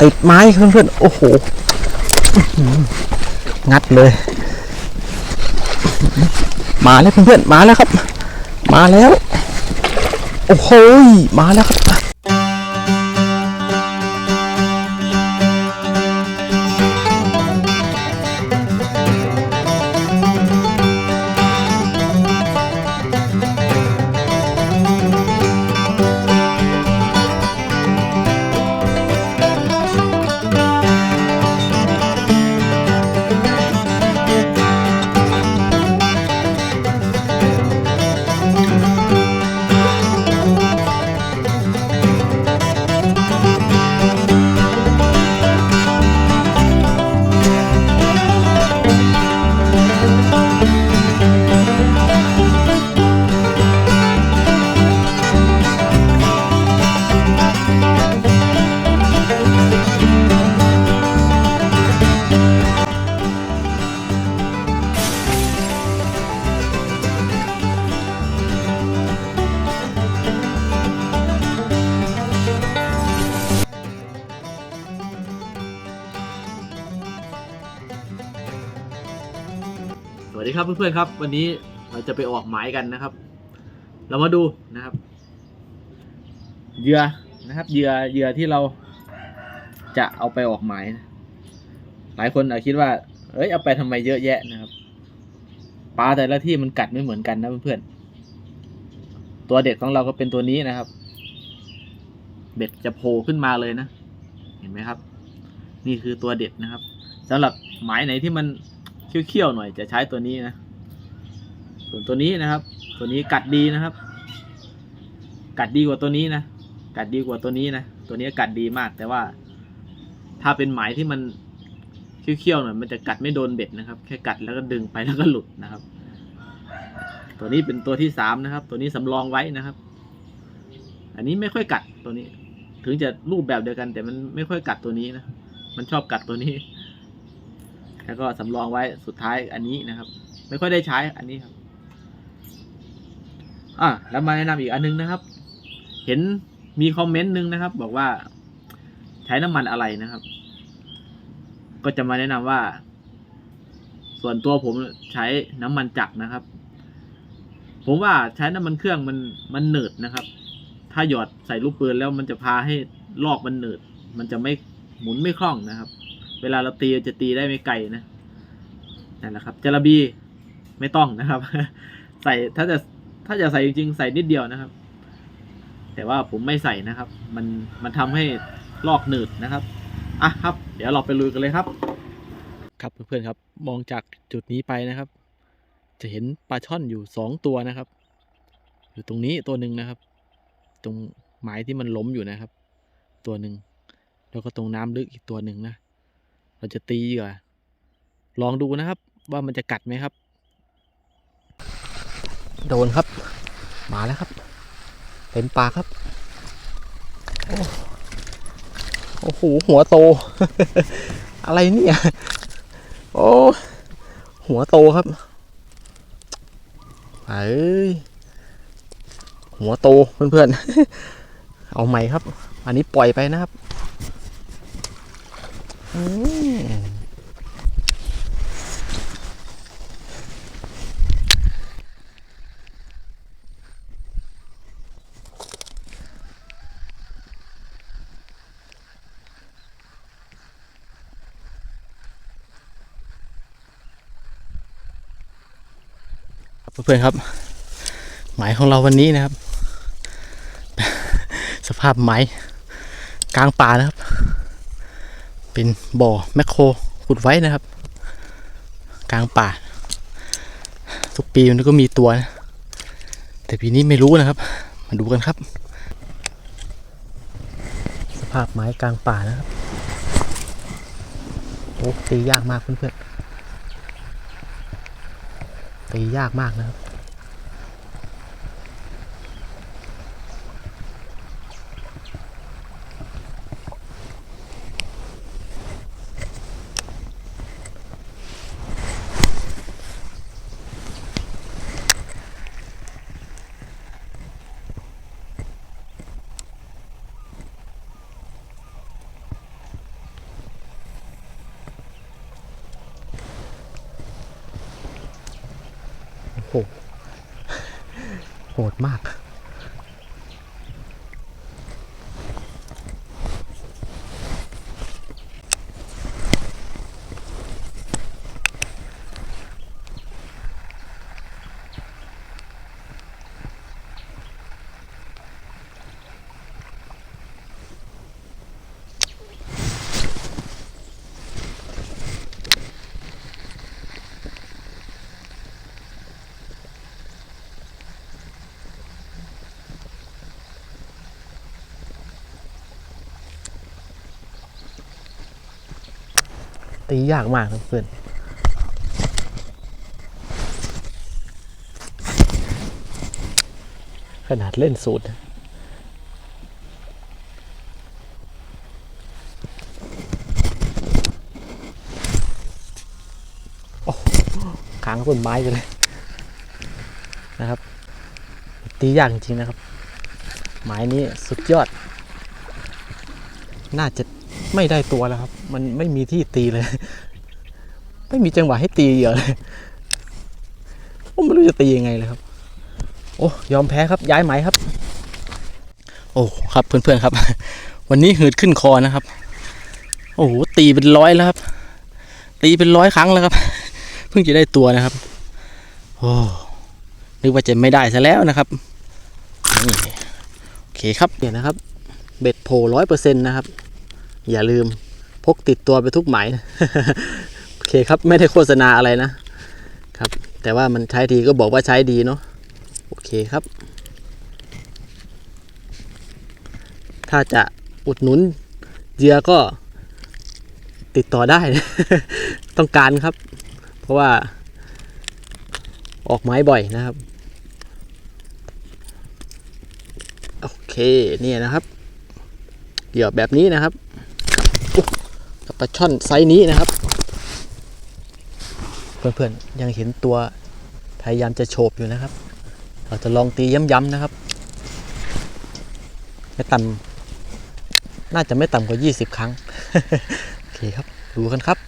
ติดไม้เพื่อนๆโอ้โหอื้อหืองัดเลย มาแล้วเพื่อนๆมาแล้วครับ มาแล้ว โอ้โหมาแล้วครับ ดีครับเพื่อนๆครับ วันนี้เราจะไปออกหมายกันนะครับ เรามาดูนะครับเหยื่อนะครับเหยื่อเหยื่อที่เราจะเอาไปออกหมาย หลายคนอาจคิดว่า เอ้ยเอาไปทำไมเยอะแยะนะครับปลาแต่ละที่มันกัดไม่เหมือนกันนะเพื่อนๆตัวเด็ดของเราก็เป็นตัวนี้นะครับ เบ็ดจะโผล่ขึ้นมาเลยนะ เห็นไหมครับ นี่คือตัวเด็ดนะครับสำหรับหมายไหนที่มัน เคี้ยวๆหน่อยจะใช้ตัวนี้นะ ส่วนตัวนี้นะครับ ตัวนี้กัดดีนะครับ กัดดีกว่าตัวนี้นะ กัดดีกว่าตัวนี้นะ ตัวนี้กัดดีมาก แต่ว่า ถ้าเป็นไหมที่มันเคี้ยวๆหน่อยมันจะกัดไม่โดนเบ็ดนะครับ แค่กัดแล้วก็ดึงไปแล้วก็หลุดนะครับ ตัวนี้เป็นตัวที่สามนะครับ ตัวนี้สำรองไว้นะครับ อันนี้ไม่ค่อยกัดตัวนี้ ถึงจะรูปแบบเดียวกัน แต่มันไม่ค่อยกัดตัวนี้นะ มันชอบกัดตัวนี้ แล้วก็สำรองไว้สุดท้ายอันนี้นะครับ ไม่ค่อยได้ใช้อันนี้ครับ อะแล้วมาแนะนำอีกอันนึงนะครับ เห็นมีคอมเมนต์หนึงนะครับ บอกว่า ใช้น้ำมันอะไรนะครับ ก็จะมาแนะนำว่า ส่วนตัวผมใช้น้ำมันจักรนะครับ ผมว่าใช้น้ำมันเครื่องมันมันหนืดนะครับ ถ้าหยอดใส่ลูกปืนแล้วมันจะพาให้ลอกมันหนืดมันจะไม่หมุนไม่คล่องนะครับ เวลาเราตีจะตีได้ไม่ไกลนะนั่นแหละครับจระบีไม่ต้องนะครับ ใส่ถ้าจะถ้าจะใส่จริงๆใส่นิดเดียวนะครับ แต่ว่าผมไม่ใส่นะครับ มันมันทำให้ลอกหนืดนะครับอะครับ เดี๋ยวเราไปลุยกันเลยครับ ครับเพื่อนๆครับมองจากจุดนี้ไปนะครับ จะเห็นปลาช่อนอยู่สองตัวนะครับ อยู่ตรงนี้ตัวหนึ่งนะครับ ตรงไม้ที่มันล้มอยู่นะครับ ตัวหนึ่งแล้วก็ตรงน้ำลึกอีกตัวหนึ่งนะ เราจะตีเหยื่อลองดูนะครับ ว่ามันจะกัดไหมครับ โดนครับ มาแล้วครับ เต็มปากครับ โอ้โหหัวโต อะไรเนี่ยโอ้หัวโตครับเอ้ยหัวโตเพื่อนๆ เอาใหม่ครับ อันนี้ปล่อยไปนะครับอืม เพื่อนครับ หมายของเราวันนี้นะครับ สภาพไม้กลางป่านะครับ เป็นบ่อแมคโครขุดไว้นะครับ กลางป่า ทุกปีมันก็มีตัวนะแต่ปีนี้ไม่รู้นะครับ มาดูกันครับ สภาพไม้กลางป่านะครับโอ้ตียากมากเพื่อนๆ ตียากมากนะครับ โหโหดมาก ตียากมากเพื่อนขนาดเล่นสูตรโอ้ค้างต้นไม้ไปเลยนะครับ ตียากจริงนะครับไม้นี้สุดยอด น่าจะ ไม่ได้ตัวแล้วครับ มันไม่มีที่ตีเลย ไม่มีจังหวะให้ตีเหยื่อเลยผมไม่รู้จะตียังไงเลยครับ โอ้ยอมแพ้ครับย้ายไหมครับ โอ้ครับเพื่อนๆครับ วันนี้หืดขึ้นคอนะครับ โอ้โหตีเป็นร้อยแล้วครับ ตีเป็นร้อยครั้งแล้วครับ เพิ่งจะได้ตัวนะครับ โอ้นึกว่าจะไม่ได้ซะแล้วนะครับนี่โอเคครับเดี๋ยวนะครับ เบ็ดโผร้อยเปอร์เซ็นต์นะครับ อย่าลืมพกติดตัวไปทุกหมายโอเคครับไม่ได้โฆษณาอะไรนะครับ แต่ว่ามันใช้ดีก็บอกว่าใช้ดีเนาะโอเคครับ ถ้าจะอุดหนุนเหยื่อก็ติดต่อได้ ต้องการครับ เพราะว่า ออกไม้บ่อยนะครับ โอเคเนี่ยนะครับ เหยื่อแบบนี้นะครับ ปลาช่อนไซส์นี้นะครับ เพื่อนๆยังเห็นตัวพยายามจะโฉบอยู่นะครับ เราจะลองตีย้ำๆนะครับ ไม่ต่ำน่าจะไม่ต่ำกว่า 20 ครั้ง โอเคครับ ดูกันครับ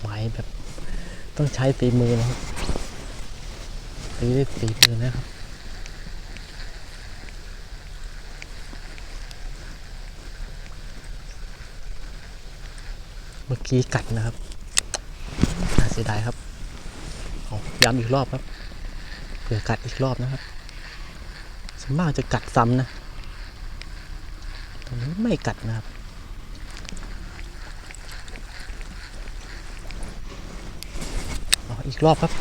ไม้แบบต้องใช้ฝีมือนะครับตีด้วยฝีมือนะครับเมื่อกี้กัดนะครับน่าเสียดายครับเอาย้ำอีกรอบครับเผื่อกัดอีกรอบนะครับส่วนมากจะกัดซ้ำนะตรงนี้ไม่กัดนะครับ อีกรอบครับ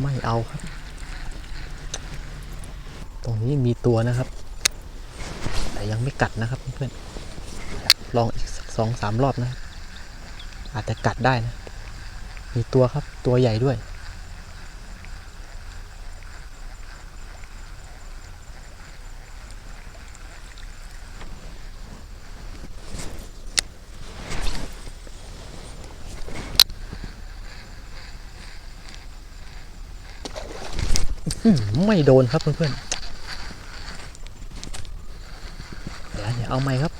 ไม่เอาครับ ตรงนี้มีตัวนะครับ แต่ยังไม่กัดนะครับเพื่อนๆลองอีกสองสามรอบนะ อาจจะกัดได้นะ มีตัวครับตัวใหญ่ด้วย ไม่โดนครับเพื่อนๆเดี๋ยวเอาใหม่ครับ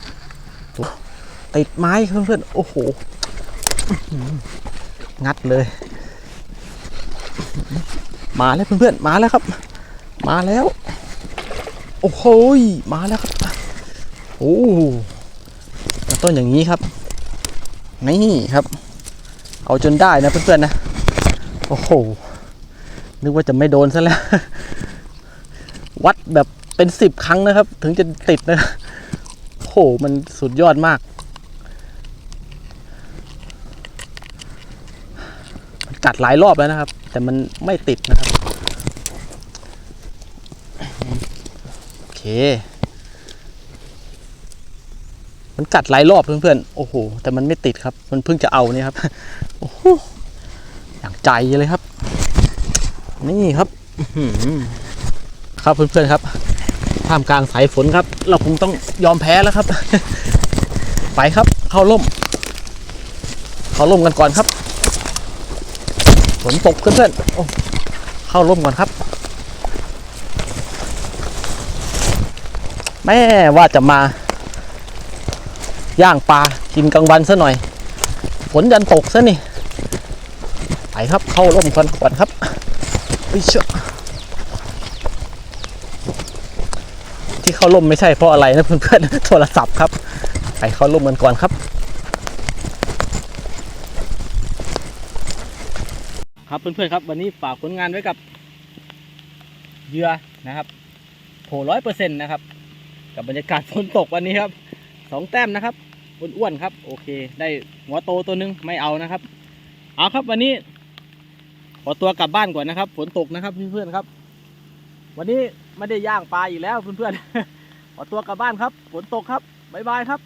ติดไม้เพื่อนๆ โอ้โห งัดเลย มาแล้วเพื่อนๆ มาแล้วครับ มาแล้ว โอ้โหมาแล้วครับ โอ้ต้นอย่างนี้ครับ นี่ครับ เอาจนได้นะเพื่อนๆนะ โอ้โห นึกว่าจะไม่โดนซะแล้ว วัดแบบเป็นสิบครั้งนะครับ ถึงจะติดนะโอ้โหมันสุดยอดมาก มันกัดหลายรอบแล้วนะครับ แต่มันไม่ติดนะครับ โอเค มันกัดหลายรอบเพื่อนๆ โอ้โห แต่มันไม่ติดครับ มันเพิ่งจะเอานี่ครับ โอ้โห อย่างใจเลยครับ นี่ครับอื้อหือครับเพื่อนๆครับท่ามกลางสายฝนครับ เราคงต้องยอมแพ้แล้วครับ ไปครับ เข้าร่ม เข้าร่มกันก่อนครับฝนตกเพื่อนๆโอ้เข้าร่มก่อนครับ แม่ว่าจะมา ย่างปลากินกลางวันซะหน่อยฝนยันตกซะนี่ไปครับเข้าร่มก่อนก่อนครับเฮ้ ยเชื่อที่เข้าร่มไม่ใช่เพราะอะไรนะเพื่อนๆโทรศัพท์ครับไปเข้าร่มกันก่อนครับครับเพื่อนๆครับ วันนี้ฝากผลงานไว้กับเหยื่อนะครับโผล่ร้อยเปอร์เซ็นต์นะครับ กับบรรยากาศฝนตกวันนี้ครับสองแต้มนะครับอ้วนๆครับ โอเค ได้หัวโตตัวหนึงไม่เอานะครับ เอาครับวันนี้ ขอตัวกลับบ้านก่อนนะครับ ฝนตกนะครับเพื่อนๆครับ วันนี้ไม่ได้ย่างปลาอีกแล้วเพื่อนๆขอตัวกลับบ้านครับ ฝนตกครับบ๊ายบายครับ